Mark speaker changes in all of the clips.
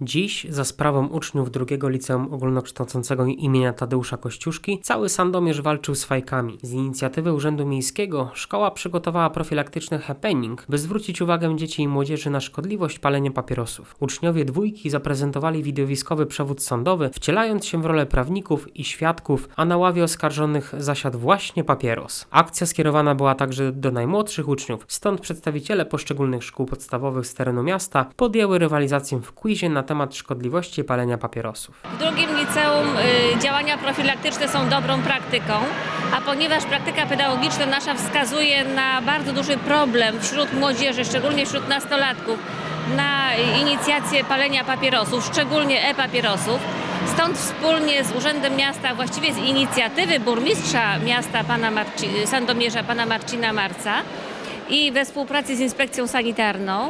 Speaker 1: Dziś, za sprawą uczniów drugiego liceum ogólnokształcącego imienia Tadeusza Kościuszki, cały Sandomierz walczył z fajkami. Z inicjatywy Urzędu Miejskiego szkoła przygotowała profilaktyczny happening, by zwrócić uwagę dzieci i młodzieży na szkodliwość palenia papierosów. Uczniowie dwójki zaprezentowali widowiskowy przewód sądowy, wcielając się w rolę prawników i świadków, a na ławie oskarżonych zasiadł właśnie papieros. Akcja skierowana była także do najmłodszych uczniów, stąd przedstawiciele poszczególnych szkół podstawowych z terenu miasta podjęły rywalizację w quizie na temat szkodliwości palenia papierosów.
Speaker 2: W drugim liceum y, działania profilaktyczne są dobrą praktyką, a ponieważ praktyka pedagogiczna nasza wskazuje na bardzo duży problem wśród młodzieży, szczególnie wśród nastolatków, na inicjację palenia papierosów, szczególnie e-papierosów, stąd wspólnie z Urzędem Miasta, właściwie z inicjatywy burmistrza miasta pana Marci- Sandomierza, pana Marcina Marca i we współpracy z Inspekcją Sanitarną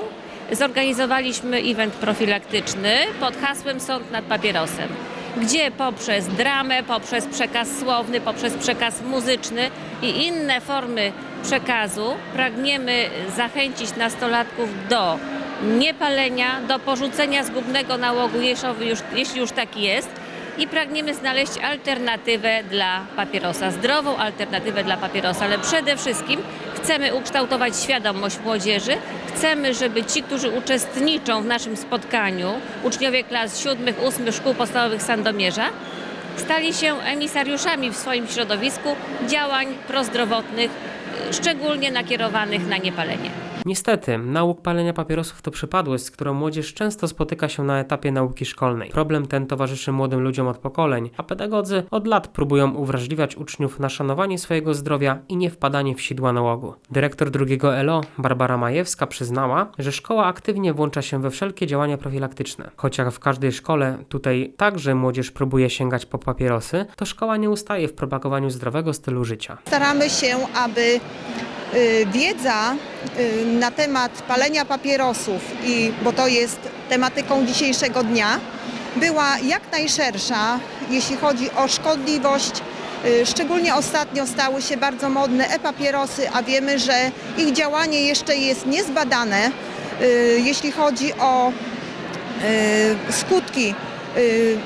Speaker 2: zorganizowaliśmy event profilaktyczny pod hasłem Sąd nad papierosem, gdzie poprzez dramę, poprzez przekaz słowny, poprzez przekaz muzyczny i inne formy przekazu pragniemy zachęcić nastolatków do niepalenia, do porzucenia zgubnego nałogu, jeśli już, taki jest, i pragniemy znaleźć alternatywę dla papierosa, zdrową alternatywę dla papierosa, ale przede wszystkim chcemy ukształtować świadomość młodzieży, chcemy, żeby ci, którzy uczestniczą w naszym spotkaniu, uczniowie klas siódmych, ósmych szkół podstawowych Sandomierza, stali się emisariuszami w swoim środowisku działań prozdrowotnych, szczególnie nakierowanych na niepalenie.
Speaker 1: Niestety, nauk palenia papierosów to przypadłość, z którą młodzież często spotyka się na etapie nauki szkolnej. Problem ten towarzyszy młodym ludziom od pokoleń, a pedagodzy od lat próbują uwrażliwiać uczniów na szanowanie swojego zdrowia i nie wpadanie w sidła nałogu. Dyrektor drugiego ELO, Barbara Majewska, przyznała, że szkoła aktywnie włącza się we wszelkie działania profilaktyczne. Choć jak w każdej szkole tutaj także młodzież próbuje sięgać po papierosy, to szkoła nie ustaje w propagowaniu zdrowego stylu życia.
Speaker 3: Staramy się, aby wiedza y, na temat palenia papierosów, i, bo to jest tematyką dzisiejszego dnia, była jak najszersza, jeśli chodzi o szkodliwość. Y, Szczególnie ostatnio stały się bardzo modne e-papierosy, a wiemy, że ich działanie jeszcze jest niezbadane, y, jeśli chodzi o y, skutki y,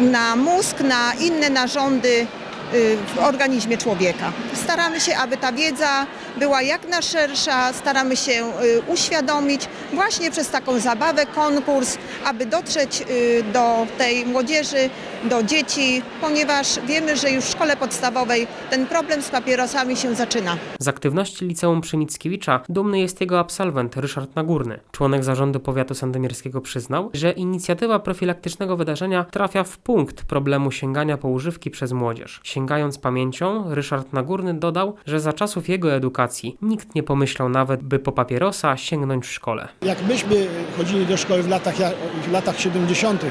Speaker 3: na mózg, na inne narządy y, w organizmie człowieka. Staramy się, aby ta wiedza była jak najszersza, staramy się y, uświadomić właśnie przez taką zabawę, konkurs, aby dotrzeć y, do tej młodzieży, do dzieci, ponieważ wiemy, że już w szkole podstawowej ten problem z papierosami się zaczyna.
Speaker 1: Z aktywności liceum przy Mickiewicza dumny jest jego absolwent Ryszard Nagórny. Członek zarządu powiatu sandomierskiego przyznał, że inicjatywa profilaktycznego wydarzenia trafia w punkt problemu sięgania po używki przez młodzież. Sięgając pamięcią, Ryszard Nagórny dodał, że za czasów jego edukacji nikt nie pomyślał nawet, by po papierosa sięgnąć w szkole.
Speaker 4: Jak myśmy chodzili do szkoły w latach, w latach 70.,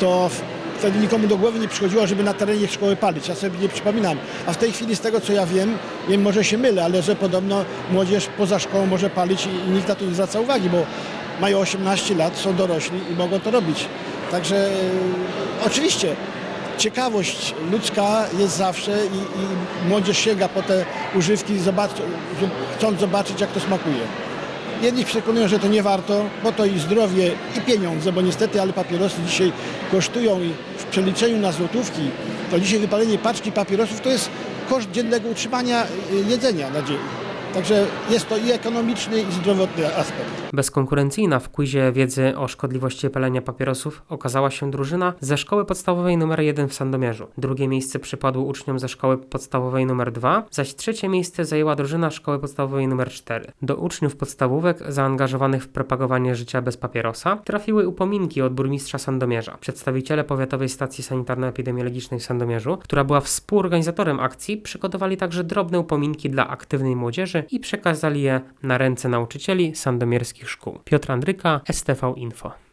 Speaker 4: to wtedy nikomu do głowy nie przychodziło, żeby na terenie szkoły palić. Ja sobie nie przypominam. A w tej chwili, z tego co ja wiem, wiem, może się mylę, ale że podobno młodzież poza szkołą może palić i, i nikt na to nie zwraca uwagi, bo mają 18 lat, są dorośli i mogą to robić. Także e, oczywiście ciekawość ludzka jest zawsze i, i młodzież sięga po te używki, zobacz, chcąc zobaczyć, jak to smakuje. Jedni przekonują, że to nie warto, bo to i zdrowie, i pieniądze, bo niestety, ale papierosy dzisiaj kosztują i w przeliczeniu na złotówki, to dzisiaj wypalenie paczki papierosów to jest koszt dziennego utrzymania y, jedzenia na dzień. Także jest to i ekonomiczny, i zdrowotny aspekt.
Speaker 1: Bezkonkurencyjna w quizie wiedzy o szkodliwości palenia papierosów okazała się drużyna ze szkoły podstawowej nr 1 w Sandomierzu. Drugie miejsce przypadło uczniom ze szkoły podstawowej nr 2, zaś trzecie miejsce zajęła drużyna szkoły podstawowej nr 4. Do uczniów podstawówek zaangażowanych w propagowanie życia bez papierosa trafiły upominki od burmistrza Sandomierza. Przedstawiciele Powiatowej Stacji Sanitarno-Epidemiologicznej w Sandomierzu, która była współorganizatorem akcji, przygotowali także drobne upominki dla aktywnej młodzieży i przekazali je na ręce nauczycieli sandomierskich szkół. Piotr Andryka, STV Info.